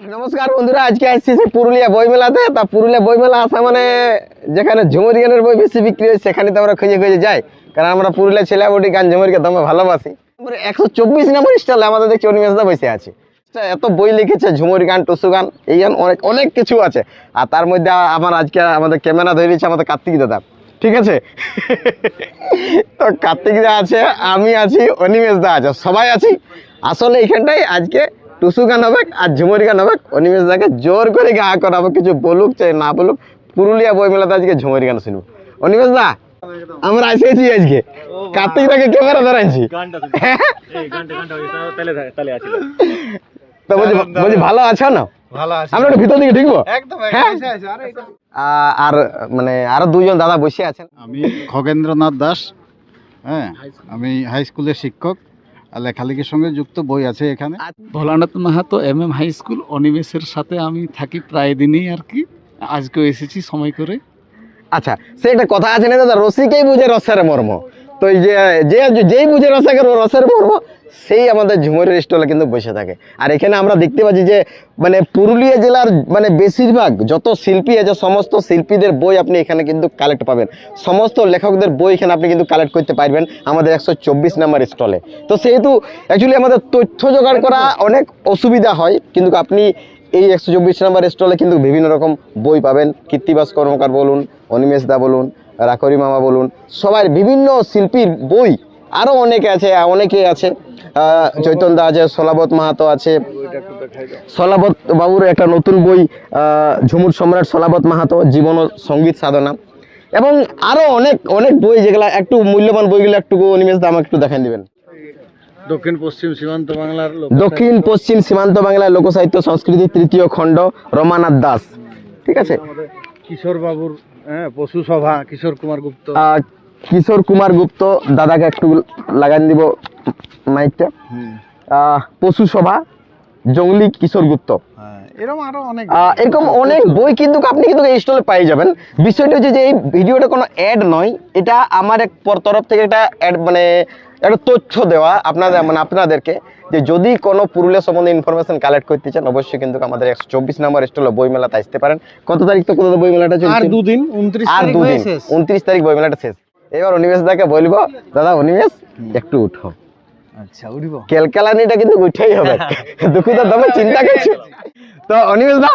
নমস্কার বন্ধুরা, আজকে আসছি পুরুলিয়া বইমেলাতে তা পুরুলিয়া বইমেলা আসা মানে যেখানে ঝুমুর গানের বই বেশি বিক্রি হয়, সেখানে তো আমরা খুঁজে খুঁজে যাই। কারণ আমরা পুরুলিয়া ছেলে বটি গান ঝুমুরকে দমে ভালোবাসি। একশো চব্বিশ নম্বর স্টলে আমাদের দেখছি অনিমেষদা বসে আছে। এত বই লিখেছে, ঝুমুর গান, টুসু গান, এই গান, অনেক অনেক কিছু আছে। আর তার মধ্যে আমার আজকে আমাদের ক্যামেরা ধরে দিচ্ছে আমাদের কার্তিক দাদা। ঠিক আছে? তো কার্তিক দা আছে, আমি আছি অনিমেষ দা আছে, সবাই আছি। আসলে এইখানটাই আজকে টুসু গান হবে আর ঝুমুর গান হবে। অনিমেষ দাকে জোর করে গা করাবো কিছু বলুক চাই না বলুক পুরুলিয়া বই মেলাতে আজকে ঝুমুর গান শুনব। অনিমেষ দা আমরা এসেছি আজকে। কার্তিক দাকে ক্যামেরা ধরাইছি তো বলছি বলছি ভালো আছো না? ভালো আছে। আমরা একটু ভিতর দিকে ঢুকবো? একদম হ্যাঁ? এসে আছে আরে মানে আরও দুজন দাদা বসে আছেন। আমি খগেন্দ্রনাথ দাস হ্যাঁ? আমি হাই স্কুলের শিক্ষক। লেখালেখির সঙ্গে যুক্ত বই আছে এখানে। Bholanath Mahato M M high school অনিমেষের সাথে আমি থাকি প্রায় দিনই আর কি। আজকেও এসেছি সময় করে। আচ্ছা সে একটা কথা আছে না দাদা রসিকেই বুঝে রসের মর্ম। তো যে যে যেই বুঝে রসাকে রসের মর্ম সেই আমাদের ঝুমুরের স্টলে কিন্তু বসে থাকে। আর এখানে আমরা দেখতে পাচ্ছি যে মানে পুরুলিয়া জেলার মানে বেশিরভাগ যত শিল্পী আছে, সমস্ত শিল্পীদের বই আপনি এখানে কিন্তু কালেক্ট পাবেন। সমস্ত লেখকদের বই এখানে আপনি কিন্তু কালেক্ট করতে পারবেন আমাদের একশো চব্বিশ নাম্বার স্টলে তো সেহেতু অ্যাকচুয়ালি আমাদের তথ্য জোগাড় করা অনেক অসুবিধা হয়, কিন্তু আপনি এই একশো চব্বিশ নাম্বার স্টলে কিন্তু বিভিন্ন রকম বই পাবেন। কীর্তিবাস কর্মকার বলুন, অনিমেষ দা বলুন রাকরি মামা বলুন, সবাই বিভিন্ন শিল্পীর বই আরও অনেকে আছে অনেকেই আছে। আহ, চৈতন দা আছে সোলাবত মাহাতো আছে। সোলাবত বাবুর একটা নতুন বই ঝুমুর সম্রাট সোলাবত মাহাতো জীবন ও সংগীত সাধনা। এবং আরও অনেক অনেক বই যেগুলা একটু মূল্যবান বইগুলো একটু অনিমেষ দাম একটু দেখান দিবেন। দক্ষিণ পশ্চিম সীমান্ত বাংলার দক্ষিণ পশ্চিম সীমান্ত বাংলায় লোকসাহিত্য সংস্কৃতি তৃতীয় খণ্ড রমানাথ দাস। ঠিক আছে? কিশোর বাবুর হ্যাঁ পশু সভা কিশোর কুমার গুপ্ত। কিশোর কুমার গুপ্ত দাদাকে একটু লাগান দিব মাইকটা। পশু সভা জঙ্গলি কিশোর গুপ্ত। হ্যাঁ এরকম আরও অনেক এরকম অনেক বই কিন্তু আপনি কিন্তু এই স্টলে পাই যাবেন। বিষয়টা হচ্ছে যে এই ভিডিওটা কোনো অ্যাড নয় এটা আমার এক তরফ থেকে একটা অ্যাড মানে একটা তথ্য দেওয়া আপনাদের মানে আপনাদেরকে যে যদি কোনো পুরুলিয়া সম্বন্ধে ইনফরমেশন কালেক্ট করতে চান অবশ্যই কিন্তু আমাদের একশো চব্বিশ নম্বর স্টলে বই মেলাতে আসতে পারেন। কত তারিখ তো কত বই মেলাটা আর দুদিন উনত্রিশ আর দুদিন উনত্রিশ তারিখ বই মেলাটা শেষ। এবার অনিমেষ দাকে বলব দাদা অনিমেষ একটু উঠো। আচ্ছা উঠিব। কেলকালানিটা কিন্তু উঠেই হবে। দুঃখ তো তবে চিন্তা করছি? তো অনিমেষ দা।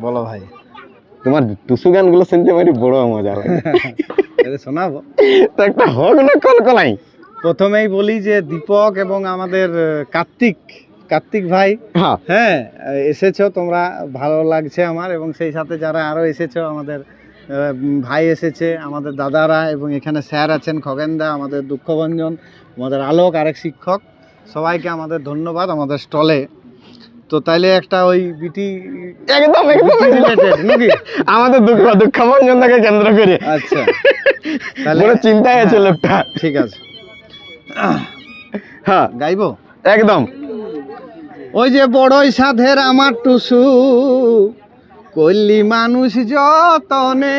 বলো ভাই। তোমার টুসু গানগুলো শুনতে আমার বড় মজা লাগে শোনাবো? তো একটা হোক না কলকলাই। প্রথমেই বলি যে দীপক এবং আমাদের কার্তিক কার্তিক ভাই হ্যাঁ। হ্যাঁ এসেছ তোমরা ভালো লাগছে আমার এবং সেই সাথে যারা আরও এসেছ আমাদের ভাই এসেছে আমাদের দাদারা এবং এখানে স্যার আছেন খগেনদা আমাদের দুঃখভঞ্জন আমাদের আলোক আরেক শিক্ষক। সবাইকে আমাদের ধন্যবাদ আমাদের স্টলে। তো তাইলে একটা ওই বিটি একদম একদম রিলেটেড নাকি? আমাদের দুঃখ দুঃখ মঞ্জনটাকে কেন্দ্র করে। আচ্ছা। তাহলে চিন্তায় আছে লোকটা। ঠিক আছে। হ্যাঁ। গাইবো? একদম। ওই যে বড়ই সাধের আমার টুসু কল্লি মানুষ যতনে।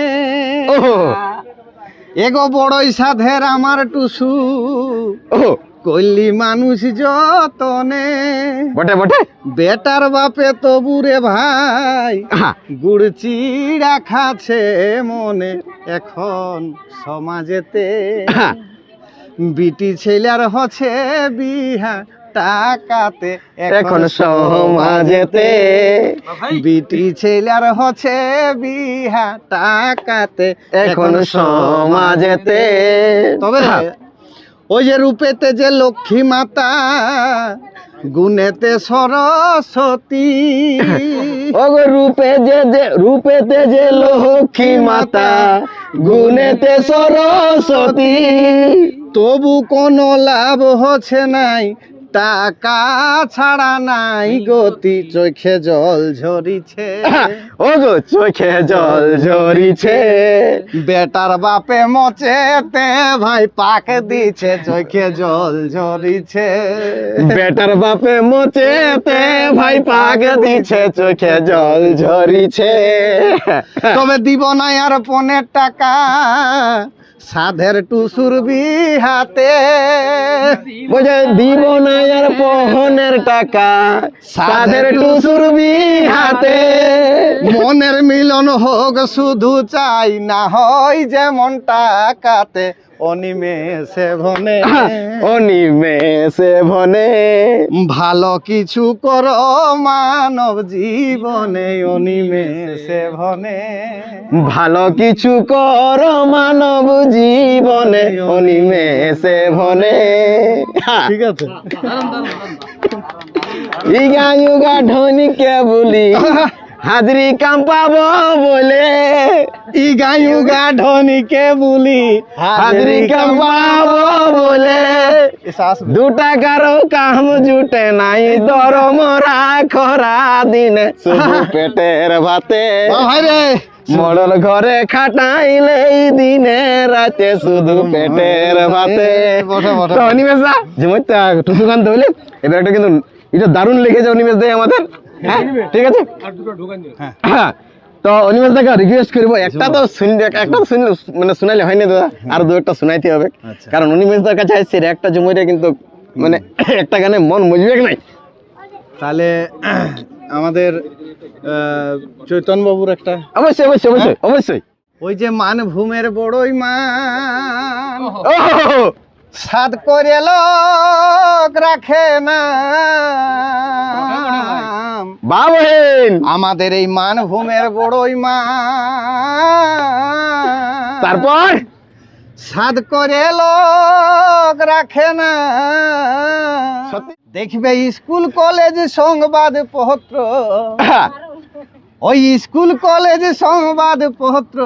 এগো বড়ই সাধের আমার টুসু। ও কল্লি মানুষ যতনে। বটে বটে। বেটার বাপে তবুরে ভাই। হ্যাঁ গুড় চিড়া খাছে মনে এখন সমাজেতে। বিটি ছেলের হচ্ছে বিহা। টাকাতে এখন সমাজেতে বিটি ছেলের হচ্ছে বিহা টাকাতে এখন সমাজেতে। তবে হ্যাঁ, ওই যে রূপেতে যে লক্ষ্মী মাতা গুণেতে সরস্বতী। ওগো রূপে যে যে রূপেতে যে লক্ষ্মী মাতা গুণেতে সরস্বতী। তবু কোনো লাভ হচ্ছে নাই টাকা ছাড়া নাই গতি চোখে জল ঝরিছে। ওগো চোখে জল ঝরিছে। বেটার বাপে মচেতে ভাই পাক দিছে চোখে জল ঝরিছে। বেটার বাপে মোচেতে ভাই পাক দিছে চোখে জল ঝরিছে। তবে দিব না আর পনেরো টাকা। সাধের টুসুর বিহাতে বলছে দিব না আর পহনের টাকা। সাধের টুসুর হাতে। মনের মিলন হোক শুধু চাই, না হয় যেমন টাকাতে। অনিমেষে ভনে অনিমে ভালো কিছু করো মানব জীবনে অনিমেষে ভনে ভালো কিছু কর মানব জীবনে অনিমে সে ভনে ঠিক আছে। ইগা ইউগা ঢনিকে বলি। হাজরি কাম পাবো বলে। ই গায়ুগা ধনীকে বলি হাজরি কাম পাবো বলে। দু টাকারও কাম জুটে নাই দরমরা খরা দিনে। শুধু পেটের ভাতে মডল ঘরে খাটাইলে দিনে রাতে শুধু পেটের ভাতে। অনিমেষ দা ঝুমুরটা টুসু গান ধরলে এবার একটা কিন্তু এটা দারুণ লিখেছে অনিমেষ দাই আমাদের। হ্যাঁ ঠিক আছে? হ্যাঁ। তো অনিমেষ দাকে রিকোয়েস্ট করব একটা তো শুনলে একটা তো শুনলে মানে শোনালে হয়নি দাদা আর দু একটা শোনাইতে হবে। আচ্ছা। কারণ অনিমেষ দার কাছে আসছে একটা জমিটা কিন্তু মানে একটা গানে মন মজবে নাই। তাহলে আমাদের চৈতন বাবুর একটা। অবশ্যই অবশ্যই অবশ্যই অবশ্যই। ওই যে মান ভূমের বড়ই মান সাদ করে লোক রাখে না। বাবহেন। আমাদের এই মান ভূমের বড়ই মান তারপর? সাদ করে লোক রাখে না। দেখবে স্কুল কলেজ সংবাদ পত্র। ওই স্কুল কলেজ সংবাদ পত্র।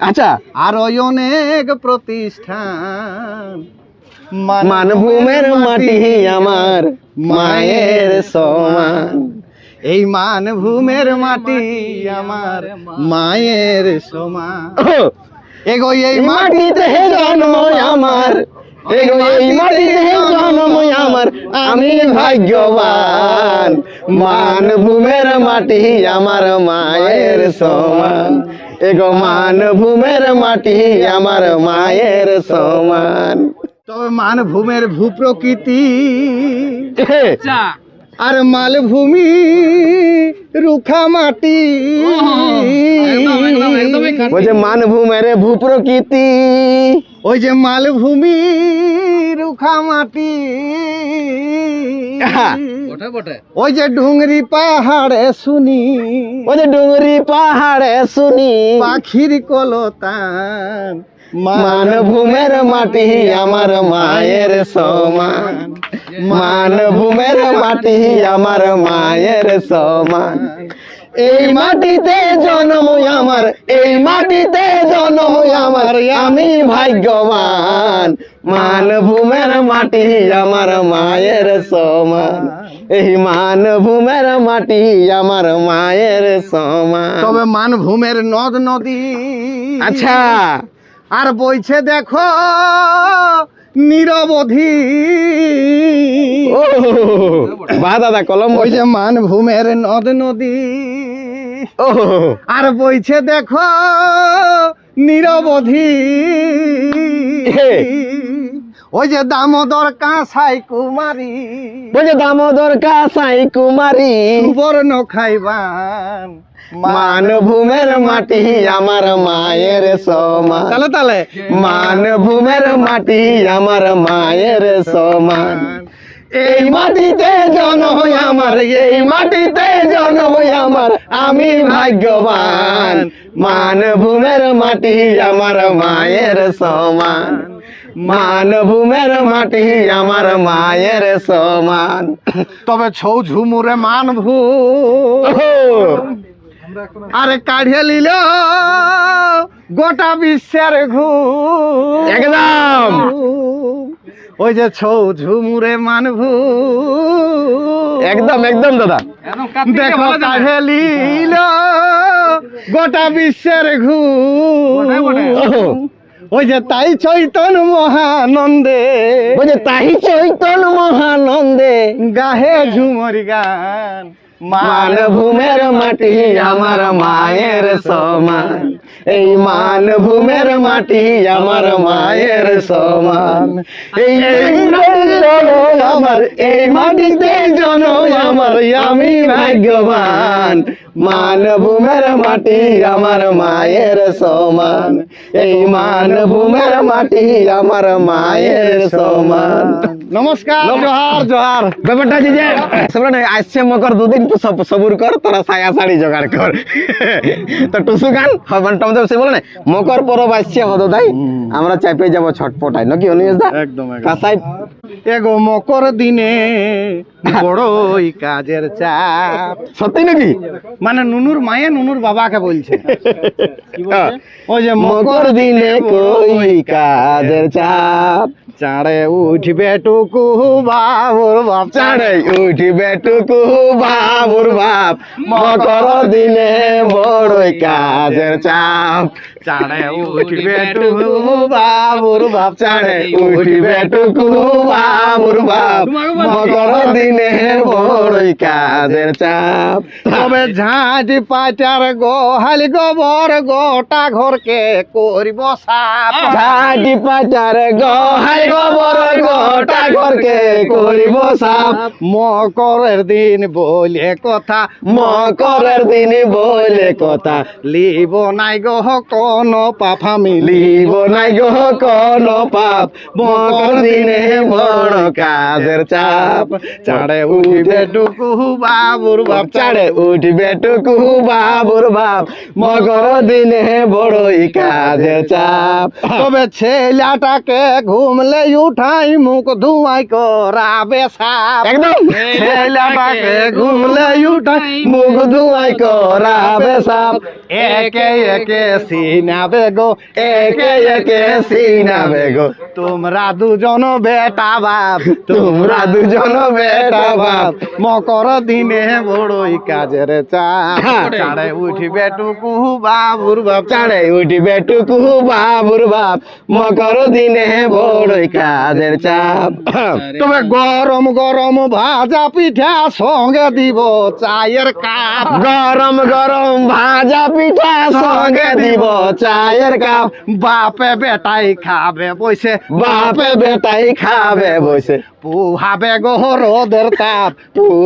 আচ্ছা। আর ওই অনেক প্রতিষ্ঠান। মানভূমের মাটি আমার মায়ের সমান। এই মানভূমের মাটি আমার মায়ের সমান। এগো এই মাটিতে জন্ম আমার। এগো এই মাটিতে জন্ম আমার। আমি ভাগ্যবান। মানভূমের মাটি আমার মায়ের সমান। এগো মানভূমের মাটি আমার মায়ের সমান। তবে মানভূমের ভূপ্রকৃতি। এ, আর মালভূমি রুখা মাটি। বলছে মানভূমের ভূপ্রকৃতি। ওই যে মালভূমি রুখা মাটি। ওই যে ডুংরি পাহাড়ে শুনি। ওই যে ডুংরি পাহাড়ে শুনি। পাখির কলতান। মানভূমের মাটি আমার মায়ের সমান। মানভূমের মাটি আমার মায়ের সমান। এই মাটিতে জন্ম আমার এই মাটিতে জন্ম আমার আমি ভাগ্যবান। মানভূমের মাটি আমার মায়ের সমান। এই মানভূমের মাটি আমার মায়ের সমান। তবে মানভূমের নদ নদী। আচ্ছা। আর বইছে দেখো নিরবধি। বা বাহ দাদা কলম ওই যে মানভূমের নদ নদী। আর বইছে দেখো নিরবধি। ওই যে দামোদর কাঁসাই কুমারী। বলছে দামোদর কাসাই কুমারী। সুবর্ণ খাইবান। মানভূমের মাটি আমার মায়ের সমান। তাহলে তাহলে মানভূমের মাটি আমার মায়ের সমান। এই মাটিতে জন্ম আমার এই মাটিতে জন্ম আমার আমি ভাগ্যবান। মানভূমের মাটি আমার মায়ের সমান। মানভূমের মাটি আমার মায়ের সমান। তবে ছৌ ঝুমুরে মানভূ আরে কাঢ়ে লিল গোটা বিশ্বের ঘু একদম। ওই যে ছৌ ঝুমুরে মানভূ একদম একদম দাদা। দেখো কাঢ়ে লিল গোটা বিশ্বের ঘু ওই যে তাই চৈতন মহানন্দে। বলছে তাহি চৈতন মহানন্দে। গাহে ঝুমরি গান মানভূমের মাটি আমার মায়ের সমান। এই মানভূমের মাটি আমার মায়ের সমান। এই আমার এই মাটিতে জন্ম আমার আমি ভাগ্যবান। মানভূমের মাটি আমার মায়ের সমান। এই মানভূমের মাটি আমার মায়ের সমান। নমস্কার জোহার জোহার। ব্যাপারটা হচ্ছে যে আসছে মকর দুদিন তো সবুর কর তোরা সায়া শাড়ি জোগাড় কর। তো টুসু গান হবান টম সে বলে না মকর পরব আসছে আমরা চাপে যাব ছটপটাই নাকি দা? একদম একদম। কাসাই। এগো মকর দিনে বড়ই কাজের চাপ। সত্যি নাকি? মানে নুনুর মায়ে নুনুর বাবাকে বলছে। হ্যাঁ। ওই যে মকর দিনে কই কাজের চাপ? চাঁড়ে উঠবে টুকু বাবুর বাপ। চাড়ে উঠিবে টুকু বাবুর বাপ। মকর দিনে বড়ই কাজের চাপ। চাঁড়ে উঠবে টুকু বাবুর বাপ। চাড়ে উঠিবে টুকু বাবুর বাপ। মকর দিনে কাজের চাপ? তবে ঝাঁটি পাচার গোহাল গোবর গোটা ঘরকে করিব সাপ। ঝাঁটি পাচার গহাই গোবর গোটা ঘরকে করিব সাপ। মকরের দিন বলে কথা মকরের দিন বলে কথা। লিব নাই গহ কোন পাফা মিলি লিব নাই গো কোন পাপ। মকর দিনে বড় কাজের চাপ। চাঁড়ে উঠবে টুকু বাবুর বাপ চাড়ে উঠবে টুকু বাবুর বাপ। মকর দিনে বড়ই কাজের চাপ। তবে ছেলেটাকে ঘুমলে উঠাই মুখ ধুয়াই করাবে সাপ। একদম। ছেলেটাকে ঘুমলে উঠাই মুখ ধুয়াই করাবে সাপ। একে একে সিনাবে গো একে একে সিনাবে গো। তোমরা দুজন বেটা বাপ। তোমরা দুজন বেটা বাপ। মকর দিনে বড়ই কাজের চাপ। হ্যাঁ। চাড়ে উঠবে টুকু বাবুর বাপ। চাড়ে উঠিবে টুকু বাবুর বাপ। মকর দিনে বড়ই কাজের চাপ। তবে গরম গরম ভাজা পিঠা সঙ্গে দিব চায়ের কাপ। গরম গরম ভাজা পিঠা সঙ্গে দিব চায়ের কাপ। বাপে বেটাই খাবে বসে। বাপে বেটাই খাবে বসে। পুহাবে গো রোদের তাপ।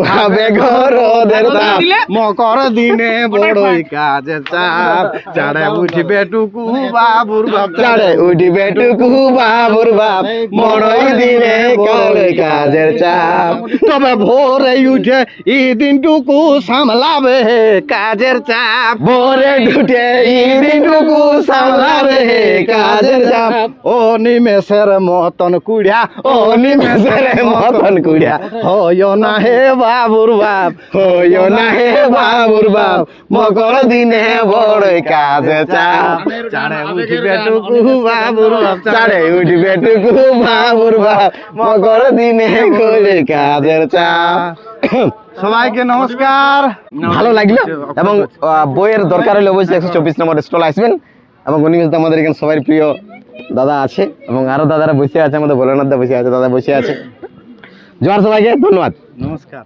পুহাবে ঘরদের তাপ মকর দিনে বড়ই কাজের চাপ। চাড়ে উঠবে টুকু বাবুর বাপ। চাড়ে উঠিবে টুকু বাবুর বাপ। মরই দিনে করে কাজের চাপ। তবে ভোরে উঠে এই দিনটুকু সামলাবে কাজের চাপ। ভোরে ঢুটে ইদিনটুকু সামলাবে কাজের চাপ। ও নিমেষের মতন কুড়িয়া ও নিমেষের মতন কুড়িয়া। হয় না হে বাবুর বাপ। হইও না হে বাবুর বাপ। মকর দিনে বড় চাপ। চাড়ে উঠবে টুকু বাবুর বাপ। চাড়ে উঠবে টুকু বাবুর বাপ। মকর দিনে করে কাজের চাপ। সবাইকে নমস্কার। ভালো লাগল? এবং বইয়ের দরকার হলে অবশ্যই একশো চব্বিশ নম্বর স্টল আসবেন। এবং অনিমেষ দা আমাদের এখানে সবাই প্রিয় দাদা আছে। এবং আরও দাদারা বসে আছে আমাদের ভোলেনাথ দা বসে আছে দাদা বসে আছে। জোয়ার সবাইকে ধন্যবাদ। নমস্কার।